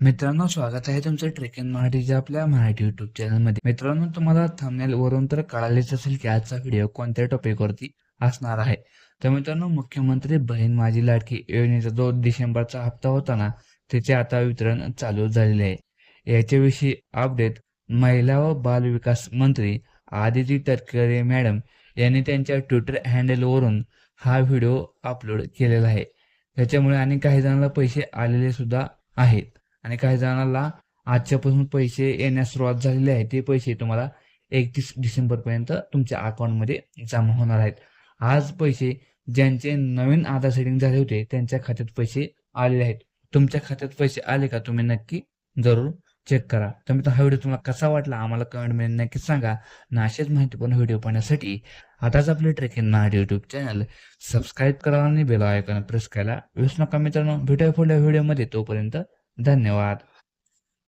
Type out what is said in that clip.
मित्रांनो स्वागत आहे तुमचं ट्रेकिंग मराठीच्या आपल्या मराठी युट्यूब चॅनलमध्ये मित्रांनो तुम्हाला थंबनेल वरून तर कळालेच असेल की आजचा व्हिडिओ कोणत्या टॉपिकवरती असणार आहे. तर मित्रांनो मुख्यमंत्री बहीण माझी लाडकी योजनेचा जो डिसेंबरचा हप्ता होता ना त्याचे आता वितरण चालू झालेले आहे. याच्याविषयी अपडेट महिला व बाल विकास मंत्री आदिती तटकरे मॅडम यांनी त्यांच्या ट्विटर हँडलवरून हा व्हिडिओ अपलोड केलेला आहे. त्याच्यामुळे आणि काही जणांना पैसे आलेले सुद्धा आहेत. आणि काही जणांना आजच्यापासून पैसे येण्यास सुरुवात झालेली आहे. ते पैसे तुम्हाला एकतीस डिसेंबरपर्यंत तुमच्या अकाउंटमध्ये जमा होणार आहेत. आज पैसे ज्यांचे नवीन आधार सेटिंग झाले होते त्यांच्या खात्यात पैसे आलेले आहेत. तुमच्या खात्यात पैसे आले का तुम्ही नक्की जरूर चेक करा. तर मित्र हा व्हिडिओ तुम्हाला कसा वाटला आम्हाला कमेंटमध्ये नक्कीच सांगा. आणि असेच माहितीपूर्ण व्हिडिओ पाहण्यासाठी आताच आपले trekking Mahad YouTube channel subscribe करा आणि बेल आयकॉन प्रेस करायला विसरू नका मित्रांनो. भेटूया पुढल्या व्हिडिओमध्ये. तोपर्यंत धन्यवाद.